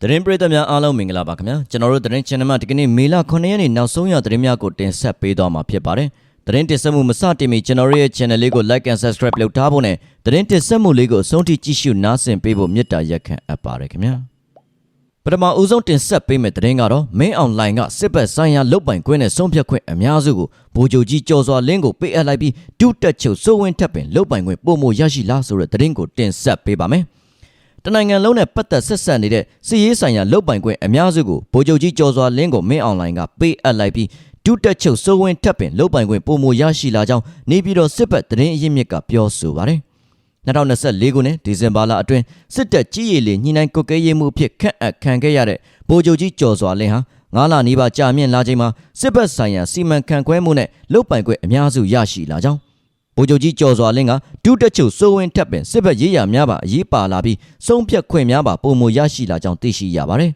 သတင်းပရိသတ်များအားလုံးမင်္ဂလာပါခင်ဗျာကျွန်တော်တို့သတင်း channel မှာဒီကနေ့မေလ9ရက်နေ့နောက်ဆုံးရသတင်းများကိုတင်ဆက်ပေးသွားမှာဖြစ်ပါတယ်သတင်းတင်ဆက်မှုမစတင်မီကျွန်တော်တို့ရဲ့ channel လေးကို like and subscribe လုပ်ထားဖို့နဲ့သတင်းတင်ဆက်မှုလေးကိုအဆုံးထိကြည့်ရှုနားဆင်ပေးဖို့မေတ္တာရက်ခံအပ်ပါတယ်ခင်ဗျာပထမဦးဆုံးတင်ဆက်ပေးမယ့်သတင်းကတော့မင်းအွန်လိုင်းကစစ်ဘက်ဆိုင်ရာလုတ်ပိုင်ခွင့်နဲ့ဆုံးဖြတ်ခွင့်အများစုကိုဗိုလ်ချုပ်ကြီးကျော်စွာလင်းကိုပေးအပ်လိုက်ပြီးဒုတက်ချုပ်စိုးဝင်းထပ်ပင်လုတ်ပိုင်ခွင့်ပုံမရရှိလားဆိုတဲ့သတင်းကိုတင်ဆက်ပေးပါမယ် တနိုင်ငံလုံးနဲ့ပတ်သက်ဆက်ဆက်နေတဲ့စီရေးဆိုင်ရာလုတ်ပိုင်ခွင့်အများစုကိုဗိုလ်ချုပ်ကြီးကျော်စွာလင်းကိုမင်းအွန်လိုင်းကပေးအပ်လိုက်ပြီးဒုတက်ချုပ်စိုးဝင်းထပ်ပင်လုတ်ပိုင်ခွင့်ပုံမရရှိလာကြောင်းနေပြည်တော်စစ်ဘက်သတင်းအရင်းမြစ်ကပြောဆိုပါတယ်2024ခုနှစ်ဒီဇင်ဘာလအတွင်းစစ်တပ်ကြီးရည်လေညှိနှိုင်းကုတ်ကဲရေးမှုအဖြစ်ခန့်အပ်ခံခဲ့ရတဲ့ဗိုလ်ချုပ်ကြီးကျော်စွာလင်းဟာငါးလနီးပါးကြာမြင့်လာချိန်မှာစစ်ဘက်ဆိုင်ရာစီမံခန့်ခွဲမှုနဲ့လုတ်ပိုင်ခွင့်အများစုရရှိလာကြောင်း ဗိုလ်ချုပ်ကြီးကျော်စွာလင်းကဒုတက်ချုပ်စိုးဝင်းထပ်ပင်စစ်ဘက်ရေးရာများပါအရေးပါလာပြီးဆုံးဖြတ်ခွင့်များပါပုံမရရှိလာကြောင်းသိရှိရပါတယ်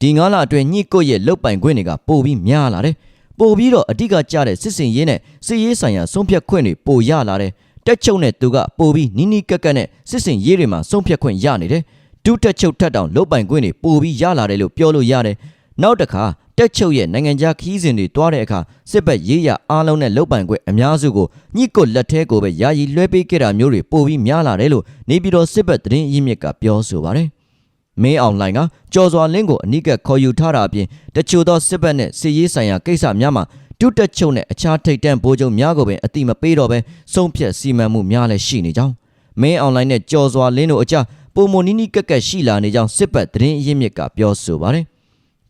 ဒီငါးလအတွင်းညှိကုတ်ရဲ့လုတ်ပိုင်ခွင့်တွေကပိုပြီးများလာတယ်ပိုပြီးတော့အဓိကကျတဲ့စစ်စင်ရေးနဲ့စစ်ရေးဆိုင်ရာဆုံးဖြတ်ခွင့်တွေပိုရလာတယ်တက်ချုပ်နဲ့သူကပိုပြီးနီးနီးကက်ကက်နဲ့စစ်စင်ရေးတွေမှာဆုံးဖြတ်ခွင့်ရနေတယ်ဒုတက်ချုပ်ထက်တောင်လုတ်ပိုင်ခွင့်တွေပိုပြီးရလာတယ်လို့ပြောလို့ရတယ်နောက်တစ်ခါ တက်ချုပ်ရဲ့နိုင်ငံခြားခီးစဉ်တွေတွားတဲ့အခါစစ်ဘက်ရေးရအားလုံးနဲ့လုတ်ပိုင်ခွင့်အများစုကိုညှိကုတ်လက်ထဲကိုပဲယာယီလွှဲပေးခဲ့တာမျိုးတွေပိုပြီးများလာတယ်လို့နေပြည်တော်စစ်ဘက်သတင်းအရင်းမြစ်ကပြောဆိုပါတယ်မင်းအောင်လိုင်ကကြော်စွာလင်းကိုအနိကခေါ်ယူထားတာအပြင်တချို့သောစစ်ဘက်နဲ့စစ်ရေးဆိုင်ရာကိစ္စများမှာတုတက်ချုပ်နဲ့အခြားထိပ်တန်းဗိုလ်ချုပ်များကိုပင်အတိမပေးတော့ပဲဆုံးဖြတ်စီမံမှုများလည်းရှိနေကြောင်းမင်းအောင်လိုင်နဲ့ကြော်စွာလင်းတို့အကြပုံမနီနီကက်ကက်ရှိလာနေကြောင်းစစ်ဘက်သတင်းအရင်းမြစ်ကပြောဆိုပါတယ်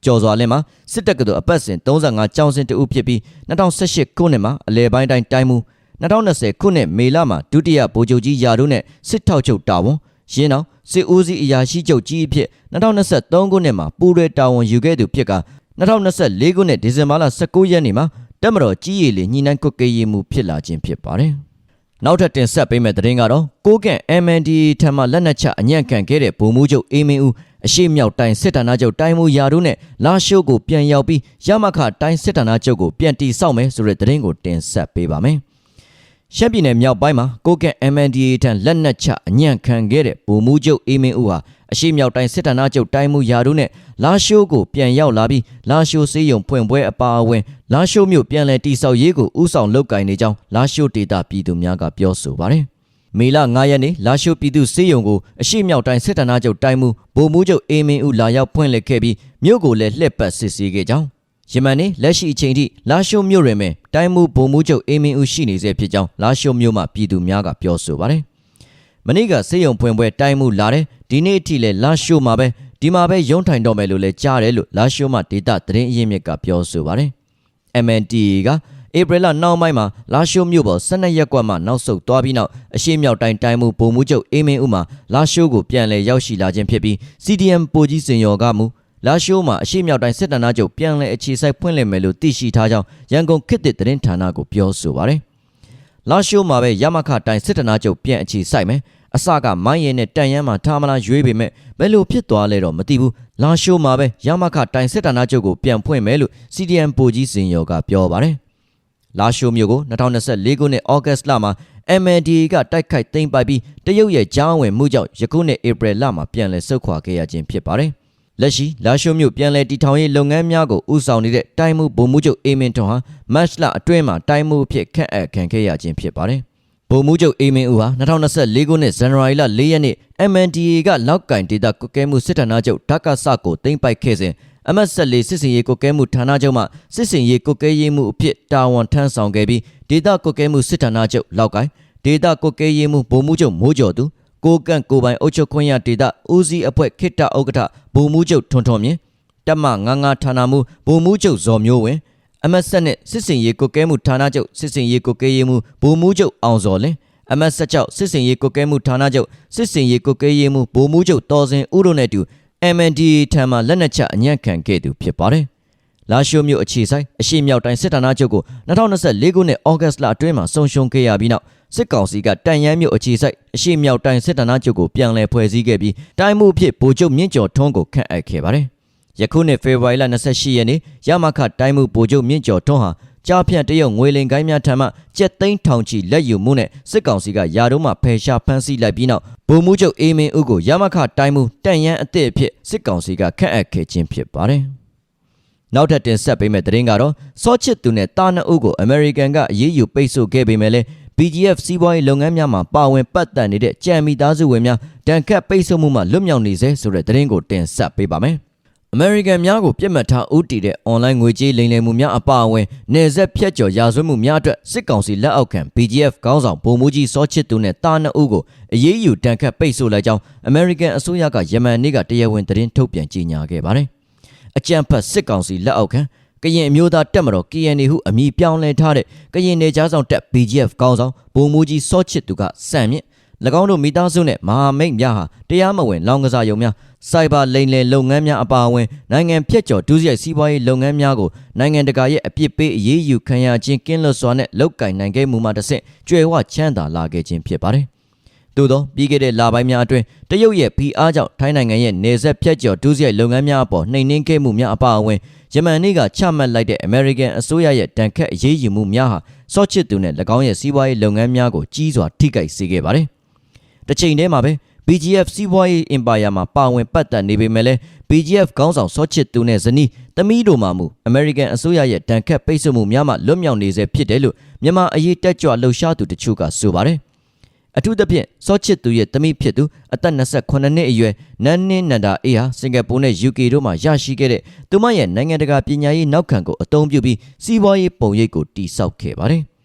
ကျော်စွာလင်းမှာစစ်တပ်ကတော်အပတ်စဉ်35ကျောင်းစဉ်တဦးဖြစ်ပြီး2018ခုနှစ်မှာအလဲပိုင်းတိုင်းတိုင်းမှု2020ခုနှစ်မေလမှာဒုတိယဗိုလ်ချုပ်ကြီးယာတို့နဲ့စစ်ထောက်ချုပ်တာဝန်ရင်းအောင်စစ်ဦးစီးအရာရှိချုပ်ကြီးအဖြစ်2023ခုနှစ်မှာပူးရဲတာဝန်ယူခဲ့သူဖြစ်က2024ခုနှစ်ဒီဇင်ဘာလ19ရက်နေ့မှာတက်မတော်ကြီးရည်လေညှိနှိုင်းကွက်ကရေးမှုဖြစ်လာခြင်းဖြစ်ပါတယ်။နောက်ထပ်တင်ဆက်ပေးမယ့်သတင်းကတော့ကိုကန့် MND ထံမှလက်နက်ချအညံ့ခံခဲ့တဲ့ဗိုလ်မှူးချုပ်အေးမင်းဦး အရှိမြောက်တိုင်းစစ်ဌာနချုပ်တိုင်းမူရာတို့နဲ့လာရှိုးကိုပြန်ရောက်ပြီးရမခတိုင်းစစ်ဌာနချုပ်ကိုပြန်တီဆောက်မယ်ဆိုတဲ့သတင်းကိုတင်ဆက်ပေးပါမယ်။ရှမ်းပြည်နယ်မြောက်ပိုင်းမှာကိုကန့် MNDA ထံလက်နက်ချအညံ့ခံခဲ့တဲ့ဗိုလ်မှူးချုပ်အေးမင်းဦးဟာအရှိမြောက်တိုင်းစစ်ဌာနချုပ်တိုင်းမှုရာတို့နဲ့လာရှိုးကိုပြန်ရောက်လာပြီးလာရှိုးစေးရုံဖွင့်ပွဲအပါအဝင်လာရှိုးမြို့ပြန်လည်တိဆောက်ရေးကိုဥဆောင်လုပ်ကိုင်နေကြောင်းလာရှိုးဒေတာပြည်သူများကပြောဆိုပါတယ်။ မေလ9ရက်နေ့လာရှိုးပြည်သူစေးရုံကိုအရှိမြောက်တိုင်းစစ်ဌာနချုပ်တိုင်းမှုဗိုလ်မှူးချုပ်အေးမင်းဦးလာရောက်ဖွင့်လှစ်ခဲ့ပြီးမြို့ကိုလည်းလှည့်ပတ်စစ်ဆေးခဲ့ကြောင်းယမန်နေ့လက်ရှိအချိန်ထိလာရှိုးမြို့တွင်ပဲတိုင်းမှုဗိုလ်မှူးချုပ်အေးမင်းဦးရှိနေဆဲဖြစ်ကြောင်းလာရှိုးမြို့မှပြည်သူများကပြောဆိုပါတယ်။မနေ့ကစေယုံဖွင့်ပွဲတိုင်းမှုလာတယ်ဒီနေ့အထိလည်းလာရှိုးမှာပဲဒီမှာပဲရုံးထိုင်တော့မယ်လို့လည်းကြားတယ်လို့လာရှိုးမှဒေတာသတင်းအရင်းမြစ်ကပြောဆိုပါတယ်။ MNDA က ဧပြီလနောက်ပိုင်းမှာလာရှိုးမြို့ပေါ်12ရက်ကွက်မှနောက်ဆုတ်သွားပြီးနောက်အရှိမြောက်တိုင်းတိုင်းမှုဗိုလ်မှူးချုပ်အေးမင်းဦးမှလာရှိုးကိုပြန်လည်ရောက်ရှိလာခြင်းဖြစ်ပြီး CDM ပိုကြီးစင်ရော်ကမူလာရှိုးမှာအရှိမြောက်တိုင်းစစ်တပ်နာချုပ်ပြန်လည်အခြေစိုက်ဖွင့်လှစ်မယ်လို့သိရှိထားကြောင်းရန်ကုန်ခေတ်သစ်သတင်းဌာနကိုပြောဆိုပါတယ်။လာရှိုးမှာပဲရမခတိုင်းစစ်တပ်နာချုပ်ပြန်အခြေစိုက်မယ်။အစကမိုင်းရင်နဲ့တန်ရမ်းမှာထားမလားရွေးပေမဲ့ဘယ်လိုဖြစ်သွားလဲတော့မသိဘူး။လာရှိုးမှာပဲရမခတိုင်းစစ်တပ်နာချုပ်ကိုပြန်ဖွင့်မယ်လို့ CDM ပိုကြီးစင်ရော်ကပြောပါတယ်။ လာရှိုးမျိုးကို2024ခုနှစ်ဩဂတ်လမှာ MNDA ကတိုက်ခိုက်သိမ်းပိုက်ပြီးတရုတ်ရဲ့ကြားဝင်မှုကြောင့်ယခုနှစ်ဧပြီလမှာပြန်လည်ဆုတ်ခွာခဲ့ရခြင်းဖြစ်ပါတယ်။လက်ရှိလာရှိုးမြို့ပြန်လည်တည်ထောင်ရေးလုပ်ငန်းများကိုဦးဆောင်နေတဲ့တိုင်းမှုဗိုလ်မှူးချုပ်အေမင်ထွန်ဟာမတ်လအတွင်းမှာတိုင်းမှုအဖြစ်ခန့်အပ်ခံခဲ့ရခြင်းဖြစ်ပါတယ်။ဗိုလ်မှူးချုပ်အေမင်ဦးဟာ2024ခုနှစ်ဇန်နဝါရီလ4ရက်နေ့ MNDA ကလောက်ကင်ဒေတာကုကဲမှုစစ်ဌာနချုပ်ဓာတ်ကဆကိုသိမ်းပိုက်ခဲ့စဉ် အမတ်ဆက်လေးစစ်စင်ရေးကုကဲမှုဌာနချုပ်မှစစ်စင်ရေးကုကဲရေးမှုအဖြစ်တာဝန်ထမ်းဆောင်ခဲ့ပြီးဒေတာကုကဲမှုစစ်ဌာနချုပ်လောက်ကိုင်ဒေတာကုကဲရေးမှုဗိုလ်မှူးချုပ်မိုးကျော်သူကိုကန့်ကိုပိုင်အုပ်ချုပ်ခွင့်ရဒေတာဦးစီးအဖွဲ့ခိတ္တဥက္ကဋ္ဌဗိုလ်မှူးချုပ်ထွန်းထွန်းမြင့်တက်မငါငါဌာနမှုဗိုလ်မှူးချုပ်ဇော်မျိုးဝင်းအမတ်ဆက်နဲ့စစ်စင်ရေးကုကဲမှုဌာနချုပ်စစ်စင်ရေးကုကဲရေးမှုဗိုလ်မှူးချုပ်အောင်စော်လင်းအမတ်ဆက်ချုပ်စစ်စင်ရေးကုကဲမှုဌာနချုပ်စစ်စင်ရေးကုကဲရေးမှုဗိုလ်မှူးချုပ်တော်စင်ဦးတို့နဲ့အတူ MNDA ထံမှလက်နက်ချအညံ့ခံခဲ့သူဖြစ်ပါတယ်။လာရှိုးမြို့အခြေဆိုင်အရှိမြောက်တိုင်းစစ်ဌာနချုပ်ကို2024ခုနှစ်ဩဂတ်လအတွင်းမှာဆုံးရှုံးခဲ့ရပြီးနောက်စစ်ကောင်စီကတန်ရမ်းမြို့အခြေဆိုင်အရှိမြောက်တိုင်းစစ်ဌာနချုပ်ကိုပြန်လည်ဖွဲ့စည်းခဲ့ပြီးတိုင်းမှုဖြစ်ဗိုလ်ချုပ်မြင့်ကျော်ထွန်းကိုခန့်အပ်ခဲ့ပါတယ်။ယခုနှစ်ဖေဖော်ဝါရီလ28ရက်နေ့ရမခတိုင်းမှုဗိုလ်ချုပ်မြင့်ကျော်ထွန်းဟာ ကြားဖြန့်တရုတ်ငွေလင်ကိုင်းများထံမှကျက်သိန်းထောင်ချီလက်ယူမှုနဲ့စစ်ကောင်စီကယာတုံးမှဖယ်ရှားဖမ်းဆီးလိုက်ပြီးနောက်ဗိုလ်မှူးချုပ်အေးမင်းဦးကိုရမခတိုင်းမှုတန့်ရန်အသစ်အဖြစ်စစ်ကောင်စီကခန့်အပ်ခဲ့ခြင်းဖြစ်ပါတယ်။နောက်ထပ်တင်ဆက်ပေးမယ့်သတင်းကတော့စောချစ်သူနဲ့တာနအုပ်ကိုအမေရိကန်ကအရေးယူပိတ်ဆို့ခဲ့ပေမဲ့လည်း BGF စီးပွားရေးလုပ်ငန်းများမှာပါဝင်ပတ်သက်နေတဲ့ကြံမီသားစုဝင်များတန်ခတ်ပိတ်ဆို့မှုမှလွတ်မြောက်နေစေဆိုတဲ့သတင်းကိုတင်ဆက်ပေးပါမယ်။ အမေရိကန်များကိုပြစ်မှတ်ထားဦးတည်တဲ့ online ငွေကြေးလိမ်လည်မှုများအပါအဝင်နေဆက်ဖြတ်ကျော်ရာဇဝတ်မှုများအတွက်စစ်ကောင်စီလက်အောက်ခံ BGF ခေါင်းဆောင်ဗိုလ်မှူးကြီးစောချစ်သူနဲ့တာနအုပ်ကိုအရေးယူတန်ခတ်ပိတ်ဆို့လိုက်ကြောင်းအမေရိကန်အစိုးရကယမန်နေ့ကတရားဝင်သတင်းထုတ်ပြန်ကြေညာခဲ့ပါတယ်။အကြံဖတ်စစ်ကောင်စီလက်အောက်ခံကရင်အမျိုးသားတက်မတော် KNA ဟုအမည်ပြောင်းလဲထားတဲ့ကရင်နေကြားဆောင်တက် BGF ခေါင်းဆောင်ဗိုလ်မှူးကြီးစောချစ်သူကစံမြင့်၎င်းတို့မိသားစုနဲ့မဟာမိတ်များဟာတရားမဝင်လောင်ကစားရုံများ စိုက်ဘာလိမ်လည်လုပ်ငန်းများအပါအဝင်နိုင်ငံဖြတ်ကျော်ဒုစရိုက်စီးပွားရေးလုပ်ငန်းများကိုနိုင်ငံတကာရဲ့အပြစ်ပေးအရေးယူခံရခြင်းကင်းလွတ်စွာနဲ့လောက်ကင်နိုင်ခဲ့မှုမှတစ်ဆင့်ကြွယ်ဝချမ်းသာလာခဲ့ခြင်းဖြစ်ပါတယ်။သို့သောပြီးခဲ့တဲ့လပိုင်းများအတွင်းတရုတ်ရဲ့ဖိအားကြောင့်ထိုင်းနိုင်ငံရဲ့နေဆက်ဖြတ်ကျော်ဒုစရိုက်လုပ်ငန်းများအပေါ်နှိမ်နင်းခဲ့မှုများအပါအဝင်ယမန်နေ့ကချမှတ်လိုက်တဲ့ American အစိုးရရဲ့တန်ခတ်အရေးယူမှုများဟာစော့ချစ်သူနဲ့၎င်းရဲ့စီးပွားရေးလုပ်ငန်းများကိုကြီးစွာထိခိုက်စေခဲ့ပါတယ်။တစ်ချိန်တည်းမှာပဲ BGF စီးပွားရေးအင်ပါယာမှာပါဝင်ပတ်သက်နေပေမဲ့လည်း BGF ခေါင်းဆောင်စောချစ်သူနဲ့ဇနီးသမီးတို့မှမူ American အစိုးရရဲ့တန်ခတ်ပိတ်ဆို့မှုများမှလွတ်မြောက်နေစေဖြစ်တယ်လို့မြန်မာအရေးတက်ကြွလှုပ်ရှားသူတချို့ကဆိုပါတယ်။အထူးသဖြင့်စောချစ်သူရဲ့သမီးဖြစ်သူအသက်28နှစ်အရွယ်နန်းနင်းနန္ဒာအေးဟာစင်ကာပူနဲ့ UK တို့မှရရှိခဲ့တဲ့သူမရဲ့နိုင်ငံတကာပညာရေးနောက်ခံကိုအသုံးပြုပြီးစီးပွားရေးပုံရိပ်ကိုတိစောက်ခဲ့ပါတယ်။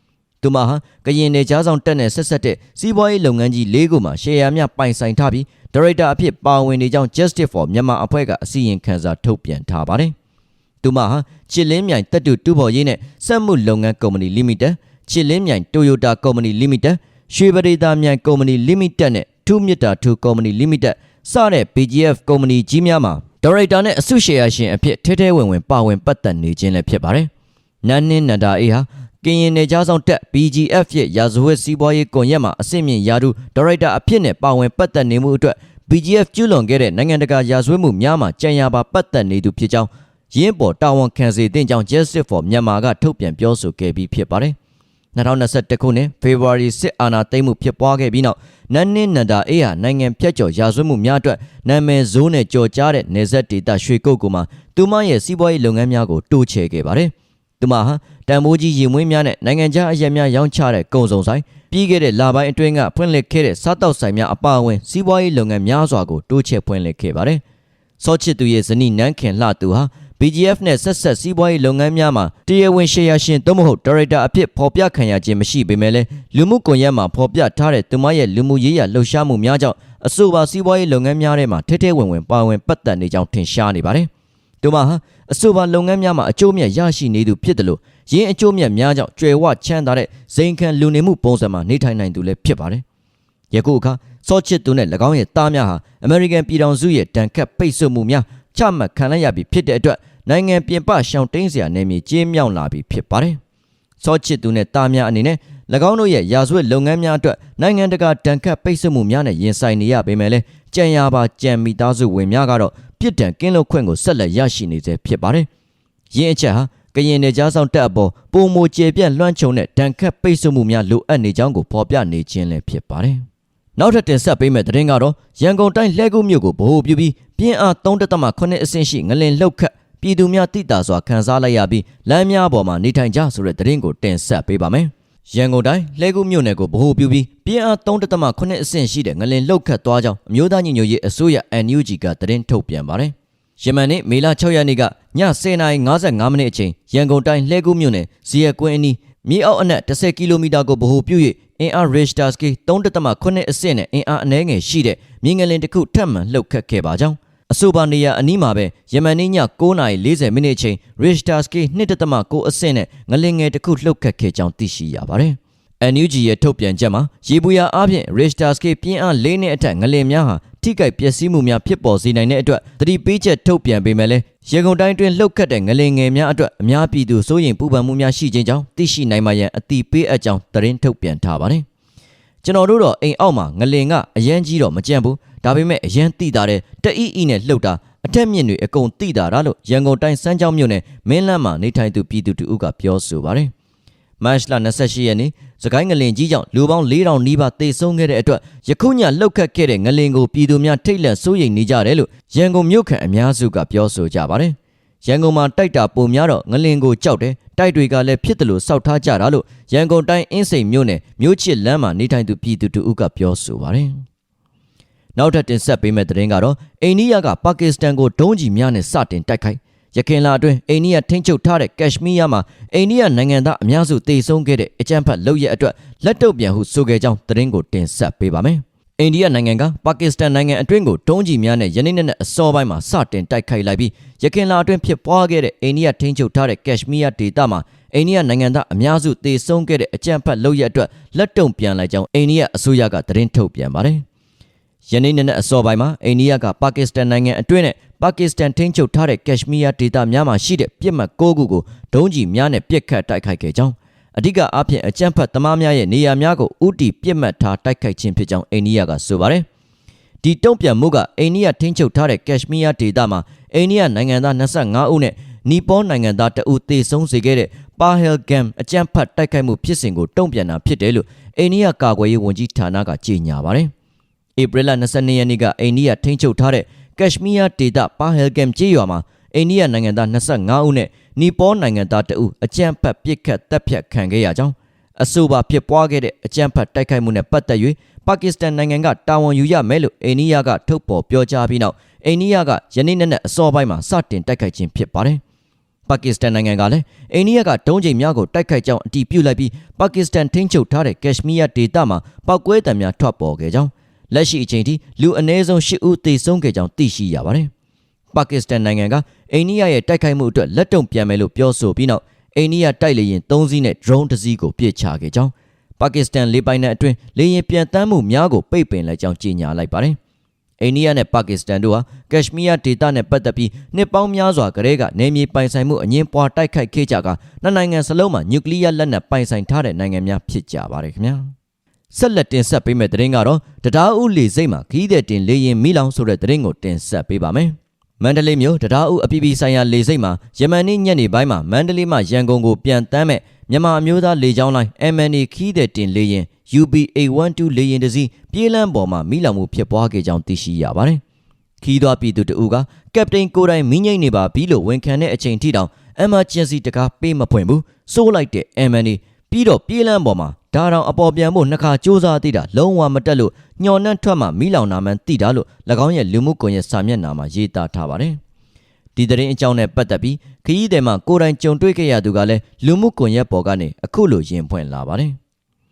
သူမဟာကရင်နယ်ကြားဆောင်တက်နဲ့ဆက်ဆက်တဲ့စီးပွားရေးလုပ်ငန်းကြီး၄ခုမှာရှယ်ယာများပိုင်ဆိုင်ထားပြီးဒါရိုက်တာအဖြစ်ပါဝင်နေကြောင်း Justice for မြန်မာအဖွဲ့ကအစည်းအဝေးခန်းစာထုတ်ပြန်ထားပါတယ်။သူမဟာချစ်လင်းမြိုင်တက်တူတူဖော်ရေးနဲ့စက်မှုလုပ်ငန်းကုမ္ပဏီ Limited ချစ်လင်းမြိုင် Toyota ကုမ္ပဏီ Limited ရွှေပရိသာမြိုင်ကုမ္ပဏီ Limited နဲ့ထူးမြတ်တာထူးကုမ္ပဏီ Limited စတဲ့ BGF ကုမ္ပဏီကြီးများမှာဒါရိုက်တာနဲ့အစုရှယ်ယာရှင်အဖြစ်ထဲထဲဝင်ဝင်ပါဝင်ပတ်သက်နေခြင်းလည်းဖြစ်ပါတယ်။နန်းနှင်းနန္ဒာအေးဟာ ကရင်နယ်ကြားဆောင်တက် BGF ရဲ့ရာဇဝတ်စီးပွားရေးကွန်ရက်မှာအဆင့်မြင့်ရာထူးဒါရိုက်တာအဖြစ်နဲ့ပါဝင်ပတ်သက်နေမှုအတွက် BGF ကျူးလွန်ခဲ့တဲ့နိုင်ငံတကာရာဇဝတ်မှုများမှာကြံရပါပတ်သက်နေသူဖြစ်ကြောင်းရင်းပေါ်တာဝန်ခံစေတဲ့ကြောင်း Justice for မြန်မာကထုတ်ပြန်ပြောဆိုခဲ့ပြီးဖြစ်ပါတယ်။2021ခုနှစ်ဖေဖော်ဝါရီစစ်အာဏာသိမ်းမှုဖြစ်ပွားခဲ့ပြီးနောက်နန်းနင်းနန္ဒာအေးဟာနိုင်ငံဖြတ်ကျော်ရာဇဝတ်မှုများအတွက်နာမည်ဆိုးနဲ့ကြော်ကြားတဲ့နေဆက်ဒေတာရွှေကုတ်ကူမှာသူမရဲ့စီးပွားရေးလုပ်ငန်းများကိုတိုးချဲ့ခဲ့ပါတယ်။ သူမဟာတန်မိုးကြီးရင်မွေးများနဲ့နိုင်ငံခြားအရက်များရောင်းချတဲ့ကုန်စုံဆိုင်ပြီးခဲ့တဲ့လပိုင်းအတွင်းကဖွင့်လှစ်ခဲ့တဲ့စားတောက်ဆိုင်များအပါအဝင်စီးပွားရေးလုပ်ငန်းများစွာကိုတိုးချဲ့ဖွင့်လှစ်ခဲ့ပါတယ်။စောချစ်သူရဲ့ဇနီးနန်းခင်လှသူဟာ BGF နဲ့ဆက်ဆက်စီးပွားရေးလုပ်ငန်းများမှာတရားဝင်ရှယ်ယာရှင်သို့မဟုတ်ဒါရိုက်တာအဖြစ်ဖော်ပြခံရခြင်းမရှိပေမဲ့လည်းလူမှုကွန်ရက်မှာဖော်ပြထားတဲ့သူမရဲ့လူမှုရေးရာလှုပ်ရှားမှုများကြောင့်အဆိုပါစီးပွားရေးလုပ်ငန်းများထဲမှာထဲထဲဝင်ဝင်ပါဝင်ပတ်သက်နေကြောင်းထင်ရှားနေပါတယ်။ သူမဟာအဆိုပါလုပ်ငန်းများမှာအကျိုးမြတ်ရရှိနေသူဖြစ်တယ်လို့ရင်းအကျိုးမြတ်များကြောင့်ကြွယ်ဝချမ်းသာတဲ့ဇိမ်ခံလူနေမှုပုံစံမှာနေထိုင်နိုင်သူလည်းဖြစ်ပါတယ်။ယခုအခါစောချစ်သူနဲ့၎င်းရဲ့သားများဟာအမေရိကန်ပြည်ထောင်စုရဲ့တန်ခတ်ပိတ်ဆို့မှုများချမှတ်ခံလိုက်ရပြီဖြစ်တဲ့အတွက်နိုင်ငံပြင်ပရှောင်တိန်စရာနယ်မြေကျင်းမြောင်းလာပြီဖြစ်ပါတယ်။စောချစ်သူနဲ့တားများအနေနဲ့၎င်းတို့ရဲ့ရာဇဝတ်လုပ်ငန်းများအတွက်နိုင်ငံတကာတန်ခတ်ပိတ်ဆို့မှုများနဲ့ရင်ဆိုင်နေရပေမဲ့လည်းကြံရပါကြံမိသားစုဝင်များကတော့ ပြစ်ဒဏ်ကင်းလွတ်ခွင့်ကိုဆက်လက်ရရှိနေစေဖြစ်ပါတယ်။ယင်းအချက်ဟာကရင်နယ်ကြားဆောင်တက်အပေါ်ပုံမကျေပြန့်လွှမ်းခြုံတဲ့တန်ခတ်ပိတ်ဆို့မှုများလိုအပ်နေကြောင်းကိုဖော်ပြနေခြင်းလည်းဖြစ်ပါတယ်။နောက်ထပ်တင်ဆက်ပေးမယ့်သတင်းကတော့ရန်ကုန်တိုင်းလှဲကူးမြို့ကိုဗဟိုပြုပြီးပြင်းအား3.8အဆင့်ရှိငလင်လှုပ်ခတ်ပြည်သူများတိတာစွာခံစားလိုက်ရပြီးလမ်းများပေါ်မှာနေထိုင်ကြဆိုတဲ့သတင်းကိုတင်ဆက်ပေးပါမယ်။ ရန်ကုန်တိုင်းလှဲကူးမြို့နယ်ကိုဗဟိုပြုပြီးပြင်းအား3.8အဆင့်ရှိတဲ့ငလင်လှုပ်ခတ်သွားကြောင်းအမျိုးသားညီညွတ်ရေးအစိုးရ NUG ကသတင်းထုတ်ပြန်ပါတယ်။ယမန်နေ့မေလ6ရက်နေ့ကည10:55မိနစ်အချိန်ရန်ကုန်တိုင်းလှဲကူးမြို့နယ်ဇီယကွင်းအနီးမြေအောက်အနက်10ကီလိုမီတာကိုဗဟိုပြု၍အင်အား Richter scale 3.8အဆင့်နဲ့အင်အားအနည်းငယ်ရှိတဲ့မြင်းငလင်တစ်ခုထပ်မံလှုပ်ခတ်ခဲ့ပါကြောင်း အဆိုပါနေရာအနီးမှာပဲယမန်နေ့ည9:40မိနစ်အချိန် Richter scale 2.9အဆင့်နဲ့ငလင်ငယ်တစ်ခုလှုပ်ခတ်ခဲ့ကြောင်းသိရှိရပါတယ်။ NUG ရဲ့ထုတ်ပြန်ချက်မှာရေဘူးယာအပြင် Richter scale ပြင်းအား၄နဲ့အထက်ငလင်များဟာထိခိုက်ပျက်စီးမှုများဖြစ်ပေါ်စေနိုင်တဲ့အတွက်သတိပေးချက်ထုတ်ပြန်ပေးမယ်လဲရေကုန်တိုင်းတွင်လှုပ်ခတ်တဲ့ငလင်ငယ်များအတွက်အများပြည်သူစိုးရိမ်ပူပန်မှုများရှိခြင်းကြောင့်သိရှိနိုင်မှရန်အတိပေးအပ်ကြောင်းသတင်းထုတ်ပြန်ထားပါတယ်။ကျွန်တော်တို့တော့အိမ်အောက်မှာငလင်ကအရန်ကြီးတော့မကြံဘူး ဒါပေမဲ့အရန်တိတာတဲ့တအီအီနဲ့လှုပ်တာအထက်မြင့်တွေအကုန်တိတာလားလို့ရန်ကုန်တိုင်းစမ်းချောင်းမြို့နယ်မင်းလန်းမှာနေထိုင်သူပြည်သူတူကပြောဆိုပါတယ်မတ်လ28ရက်နေ့စကိုင်းငလင်ကြီးကြောင့်လူပေါင်း4000နီးပါးသေဆုံးခဲ့တဲ့အတွက်ယခုညလှုပ်ခတ်ခဲ့တဲ့ငလင်ကိုပြည်သူများထိတ်လန့်စိုးရိမ်နေကြတယ်လို့ရန်ကုန်မြို့ခံအများစုကပြောဆိုကြပါတယ်ရန်ကုန်မှာတိုက်တာပုံများတော့ငလင်ကိုကြောက်တယ်တိုက်တွေကလည်းဖြစ်တယ်လို့စောက်ထားကြတာလို့ရန်ကုန်တိုင်းအင်းစိန်မြို့နယ်မြို့ချစ်လမ်းမှာနေထိုင်သူပြည်သူတူကပြောဆိုပါတယ် နောက်ထပ်တင်ဆက်ပေးမယ့်သတင်းကတော့အိန္ဒိယကပါကစ္စတန်ကိုဒုံးကျည်များနဲ့စတင်တိုက်ခိုက်ရခိုင်လာအတွင်းအိန္ဒိယထိန်းချုပ်ထားတဲ့ကက်ရှမီးယားမှာအိန္ဒိယနိုင်ငံသားအများစုတေဆုံးခဲ့တဲ့အကြမ်းဖက်လုပ်ရက်အတွက်လက်တုပ်ပြန်ဟုဆိုခဲ့ကြောင်းသတင်းကိုတင်ဆက်ပေးပါမယ်။အိန္ဒိယနိုင်ငံကပါကစ္စတန်နိုင်ငံအတွင်းကိုဒုံးကျည်များနဲ့ယနေ့နေ့နဲ့အစောပိုင်းမှာစတင်တိုက်ခိုက်လိုက်ပြီးရခိုင်လာအတွင်းဖြစ်ပွားခဲ့တဲ့အိန္ဒိယထိန်းချုပ်ထားတဲ့ကက်ရှမီးယားဒေသမှာအိန္ဒိယနိုင်ငံသားအများစုတေဆုံးခဲ့တဲ့အကြမ်းဖက်လုပ်ရက်အတွက်လက်တုံပြန်လိုက်ကြောင်းအိန္ဒိယအစိုးရကသတင်းထုတ်ပြန်ပါတယ်။ ယနေ့နေ့နဲ့အစောပိုင်းမှာအိန္ဒိယကပါကစ္စတန်နိုင်ငံအတွင်းနဲ့ပါကစ္စတန်ထိန်းချုပ်ထားတဲ့ကက်ရှမီးယားဒေသများမှာရှိတဲ့ပြစ်မှတ်၉ခုကိုဒုံးကျည်များနဲ့ပစ်ခတ်တိုက်ခိုက်ခဲ့ကြောင်းအဓိကအားဖြင့်အကြမ်းဖက်သမားများရဲ့နေရာများကိုဥတီပြစ်မှတ်ထားတိုက်ခိုက်ခြင်းဖြစ်ကြောင်းအိန္ဒိယကဆိုပါတယ်။ဒီတုံ့ပြန်မှုကအိန္ဒိယထိန်းချုပ်ထားတဲ့ကက်ရှမီးယားဒေသမှာအိန္ဒိယနိုင်ငံသား25ဦးနဲ့နီပေါနိုင်ငံသားတအူသေဆုံးစေခဲ့တဲ့ပါဟယ်ဂမ်အကြမ်းဖက်တိုက်ခိုက်မှုဖြစ်စဉ်ကိုတုံ့ပြန်တာဖြစ်တယ်လို့အိန္ဒိယကာကွယ်ရေးဝန်ကြီးဌာနကကြေညာပါတယ်။ ဧပြီလ22ရက်နေ့ကအိန္ဒိယထိန်းချုပ်ထားတဲ့ကက်ရှမီးယားဒေသပါဟယ်ဂမ်ကျေးရွာမှာအိန္ဒိယနိုင်ငံသား25ဦးနဲ့နီပေါနိုင်ငံသားတအုပ်အကြမ်းဖက်ပစ်ခတ်တပ်ဖြတ်ခံခဲ့ရကြောင်းအဆိုပါဖြစ်ပွားခဲ့တဲ့အကြမ်းဖက်တိုက်ခိုက်မှုနဲ့ပတ်သက်၍ပါကစ္စတန်နိုင်ငံကတာဝန်ယူရမယ်လို့အိန္ဒိယကထုတ်ဖော်ပြောကြားပြီးနောက်အိန္ဒိယကယနေ့နေ့နဲ့အစောပိုင်းမှာစတင်တိုက်ခိုက်ခြင်းဖြစ်ပါတယ်။ပါကစ္စတန်နိုင်ငံကလည်းအိန္ဒိယကဒုံးကျည်များကိုတိုက်ခိုက်ကြောင်းအတည်ပြုလိုက်ပြီးပါကစ္စတန်ထိန်းချုပ်ထားတဲ့ကက်ရှမီးယားဒေသမှာပောက်ကွဲတံများထွက်ပေါ်ခဲ့ကြောင်း လက်ရှိအချိန်ထိလူအနည်းဆုံး၈ဦးသေဆုံးခဲ့ကြောင်းသိရှိရပါတယ်။ပါကစ္စတန်နိုင်ငံကအိန္ဒိယရဲ့တိုက်ခိုက်မှုအတွက်လက်တုံပြန်မယ်လို့ပြောဆိုပြီးနောက်အိန္ဒိယတိုက်လေယာဉ်၃စီးနဲ့ drone တစ်စီးကိုပစ်ချခဲ့ကြောင်းပါကစ္စတန်လေပိုင်နက်အတွင်းလေယာဉ်ပြန်တမ်းမှုများကိုပိတ်ပင်လိုက်ကြောင်းကြေညာလိုက်ပါတယ်။အိန္ဒိယနဲ့ပါကစ္စတန်တို့ဟာကက်ရှမီးယားဒေသနဲ့ပတ်သက်ပြီးနှစ်ပေါင်းများစွာကတည်းကနေမြေပိုင်ဆိုင်မှုအငင်းပွားတိုက်ခိုက်ခဲ့ကြကနှစ်နိုင်ငံစလုံးမှာနျူကလ িয়ার လက်နက်ပိုင်ဆိုင်ထားတဲ့နိုင်ငံများဖြစ်ကြပါတယ်ခင်ဗျာ။ ဆက်လက်တင်ဆက်ပေးမယ့်သတင်းကတော့တရားဥလေစိတ်မှာခီးတဲ့တင်လေရင်မိလောင်ဆိုတဲ့သတင်းကိုတင်ဆက်ပေးပါမယ်။မန္တလေးမြို့တရားဥအပြည်ပြည်ဆိုင်ရာလေစိတ်မှာယမန်နေ့ညနေပိုင်းမှာမန္တလေးမှရန်ကုန်ကိုပြန်တမ်းမဲ့မြန်မာအမျိုးသားလေကြောင်းလိုင်း MNA ခီးတဲ့တင်လေရင် UB812 လေရင်တစ်စီးပြေးလန်းပေါ်မှာမိလောင်မှုဖြစ်ပွားခဲ့ကြောင်းသိရှိရပါတယ်။ခီးသွားပြည်သူတအူကကပတိန်ကိုတိုင်မိငိမ့်နေပါပြီလို့ဝန်ခံတဲ့အချိန်ထိတောင် emergency တကားပေးမဖွင့်ဘူးစိုးလိုက်တဲ့ MNA ပြီးတော့ပြေးလန်းပေါ်မှာ ဒါတောင်အပေါ်ပြန်ဖို့နှစ်ခါစူးစမ်းသိတာလုံးဝမတက်လို့ညော်နှံ့ထွက်မှမိလောင်နာမှန်းသိတာလို့၎င်းရဲ့လူမှုကွန်ရက်စာမျက်နှာမှာရေးသားထားပါတယ်။ဒီသတင်းအကြောင်းနဲ့ပတ်သက်ပြီးခရီးသည်မှာကိုယ်တိုင်ကြုံတွေ့ခဲ့ရသူကလည်းလူမှုကွန်ရက်ပေါ်ကနေအခုလိုရင်ဖွင့်လာပါတယ်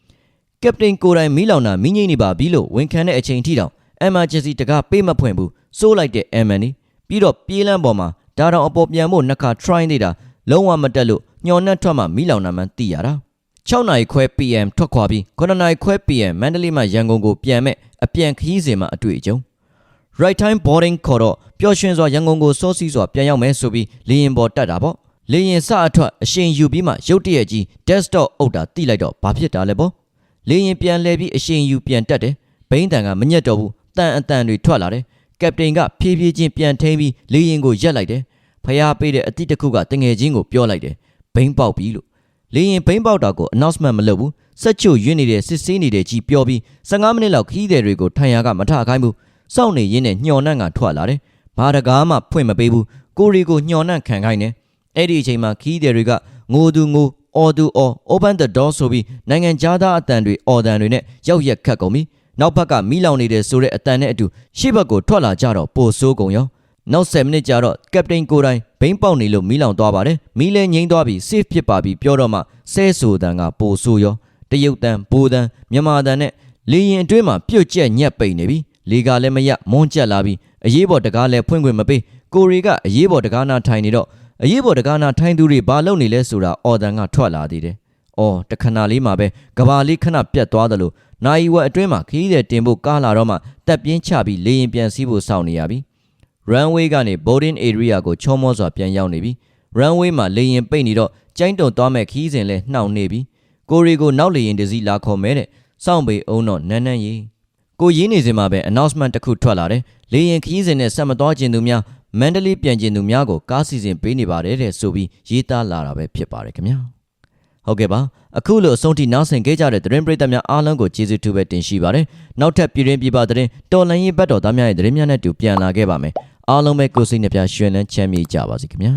။ကပတိန်ကိုယ်တိုင်မိလောင်နာမိငိမ့်နေပါပြီလို့ဝန်ခံတဲ့အချိန်ထိတောင် emergency တကားပေးမဖွင့်ဘူးစိုးလိုက်တဲ့ MN ပြီးတော့ပြေးလန်းပေါ်မှာဒါတောင်အပေါ်ပြန်ဖို့နှစ်ခါ try နေတာလုံးဝမတက်လို့ညော်နှံ့ထွက်မှမိလောင်နာမှန်းသိရတာ။ 6နာရီခွဲ PM ထွက်ခွာပြီး9နာရီခွဲ PM မန္တလေးမှရန်ကုန်ကိုပြန်မဲ့အပြန်ခရီးစဉ်မှာအတွေ့အကြုံ right time boarding ခေါ်တော့ပျော်ရွှင်စွာရန်ကုန်ကိုစောစီးစွာပြန်ရောက်မယ်ဆိုပြီးလေရင်ပေါ်တက်တာပေါ့လေရင်စအထွက်အရှင်ယူပြီးမှရုတ်တရက်ကြီး desktop အုပ်တာတိလိုက်တော့ဘာဖြစ်တာလဲပေါ့လေရင်ပြန်လဲပြီးအရှင်ယူပြန်တက်တယ်ဘိန်းတန်ကမညက်တော့ဘူးတန်အတန်တွေထွက်လာတယ်ကပတိန်ကဖြည်းဖြည်းချင်းပြန်ထိန်ပြီးလေရင်ကိုရက်လိုက်တယ်ဖျားပေးတဲ့အတိတစ်ခုကတငယ်ချင်းကိုပြောလိုက်တယ်ဘိန်းပေါက်ပြီလို့ လေရင်ဘိန်းပေါက်တာကို announcement မလုပ်ဘူးစက်ချိုရွင့်နေတဲ့စစ်ဆေးနေတဲ့ကြီးပြောပြီး15မိနစ်လောက်ခီးသည်တွေကိုထိုင်ရာကမထခိုင်းဘူးစောင့်နေရင်းနဲ့ညှော်နှံ့ကထွက်လာတယ်ဘာတကားမှဖွင့်မပေးဘူးကိုရီကိုညှော်နှံ့ခံခိုင်းတယ်အဲ့ဒီအချိန်မှာခီးသည်တွေကငိုသူငိုအော်သူအော် open the door ဆိုပြီးနိုင်ငံခြားသားအတန်တွေအော်တန်တွေနဲ့ရောက်ရက်ခတ်ကုန်ပြီနောက်ဘက်ကမီးလောင်နေတဲ့ဆိုတဲ့အတန်နဲ့အတူရှေ့ဘက်ကိုထွက်လာကြတော့ပိုဆိုးကုန်ရော နောက်10မိနစ်ကြာတော့ကပတိန်ကိုတိုင်ဘိန်းပေါက်နေလို့မီးလောင်သွားပါတယ်မီးလဲငိမ့်သွားပြီ safe ဖြစ်ပါပြီပြောတော့မှဆဲဆူတန်ကပိုဆိုးရောတရုတ်တန်ပိုတန်မြန်မာတန်နဲ့လေရင်အတွင်းမှာပြုတ်ကျက်ညက်ပိန်နေပြီလေကလည်းမရမွန်းကျက်လာပြီအရေးပေါ်တကားလည်းဖွင့်ခွင့်မပေးကိုရီကအရေးပေါ်တကားနာထိုင်နေတော့အရေးပေါ်တကားနာထိုင်သူတွေဘာလုပ်နေလဲဆိုတာအော်တန်ကထွက်လာသေးတယ်။အော်တခဏလေးမှာပဲကဘာလေးခဏပြတ်သွားတယ်လို့နိုင်ဝက်အတွင်းမှာခီးတဲ့တင်ဖို့ကားလာတော့မှတက်ပြင်းချပြီးလေရင်ပြန်စီးဖို့စောင့်နေရပြီ။ runway ကနေ boarding area ကိုချောမောစွာပြန်ရောက်နေပြီ runway မှာလေရင်ပိတ်နေတော့ကျိုင်းတုံသွားမဲ့ခီးစဉ်လဲနှောင့်နေပြီကိုရီကိုနောက်လေရင်တစည်းလာခေါ်မဲတဲ့စောင့်ပေအောင်တော့နန်းနန်းရီကိုရင်းနေစင်မှာပဲ announcement တစ်ခုထွက်လာတယ်လေရင်ခရီးစဉ်နဲ့ဆက်မသွားခြင်းသူများမန္တလေးပြန်ခြင်းသူများကိုကားစီစဉ်ပေးနေပါတယ်တဲ့ဆိုပြီးရေးသားလာတာပဲဖြစ်ပါတယ်ခင်ဗျာဟုတ်ကဲ့ပါအခုလိုအဆုံးထိနောက်ဆင်ခဲ့ကြတဲ့သတင်းပရိသတ်များအားလုံးကိုကျေးဇူးတူပဲတင်ရှိပါတယ်နောက်ထပ်ပြည်တွင်းပြည်ပသတင်းတော်လန်ရေးဘတ်တော်သားများရဲ့သတင်းများနဲ့အတူပြန်လာခဲ့ပါမယ် အားလုံးပဲကိုယ်စိတ်နှပြရွှင်လန်းချမ်းမြေ့ကြပါစေခင်ဗျာ